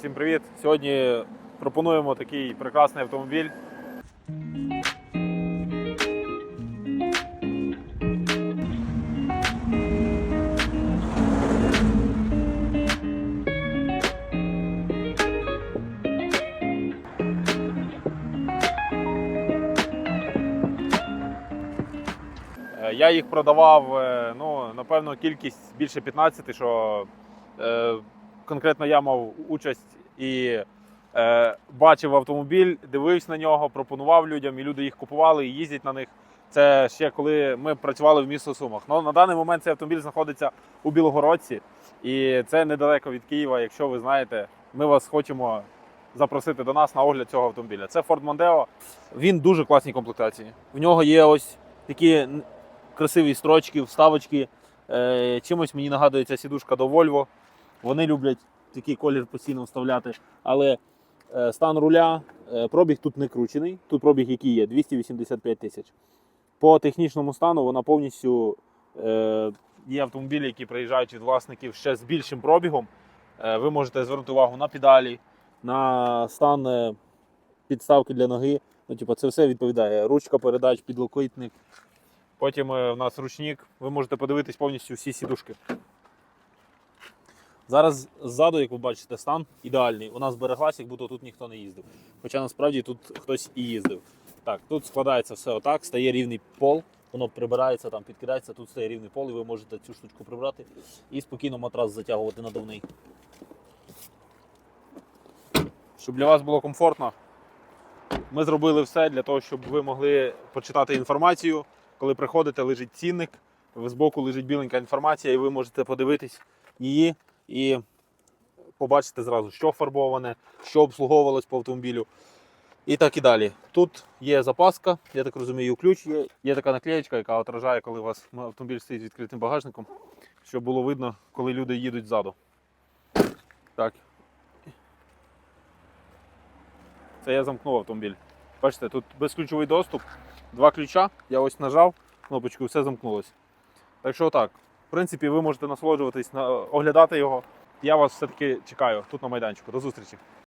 всім привіт! Сьогодні пропонуємо такий прекрасний автомобіль. Е, Я їх продавав, е, ну, напевно, кількість більше 15, що е, конкретно я мав участь і е, бачив автомобіль, дивився на нього, пропонував людям, і люди їх купували і їздять на них. Це ще коли ми працювали в місто Сумах. Ну, на даний момент цей автомобіль знаходиться у Білогородці, і це недалеко від Києва. Якщо ви знаєте, ми вас хочемо запросити до нас на огляд цього автомобіля. Це Ford Mondeo. Він дуже класній комплектації. В нього є ось такі красиві строчки, вставочки. Е, чимось мені нагадує ця сідушка до Volvo. Вони люблять такий колір постійно вставляти. Але е, стан руля, е, пробіг тут не кручений. Тут пробіг який є 285 тисяч. По технічному стану вона повністю е, є автомобілі, які приїжджають від власників ще з більшим пробігом. Ви можете звернути увагу на педалі, на стан підставки для ноги. Ну, типу, це все відповідає. Ручка передач, підлокітник. Потім в нас ручник. Ви можете подивитись повністю всі сідушки. Зараз ззаду, як ви бачите, стан ідеальний. У нас збереглась, як будто тут ніхто не їздив. Хоча насправді тут хтось і їздив. Так, тут складається все отак, стає рівний пол, воно прибирається, там підкидається, тут стає рівний пол, і ви можете цю штучку прибрати і спокійно матрас затягувати надувний. Щоб для вас було комфортно, ми зробили все для того, щоб ви могли почитати інформацію. Коли приходите, лежить цінник, збоку лежить біленька інформація, і ви можете подивитись її і побачити зразу, що фарбоване, що обслуговувалось по автомобілю. І так і далі. Тут є запаска, я так розумію, ключ є. Є така наклеєчка, яка отражає, коли у вас автомобіль стоїть з відкритим багажником, щоб було видно, коли люди їдуть ззаду. Так. Це я замкнув автомобіль. Бачите, тут безключовий доступ, два ключа. Я ось нажав кнопочку, і все замкнулося. Так що так, в принципі, ви можете насолоджуватись, оглядати його. Я вас все-таки чекаю тут на майданчику. До зустрічі.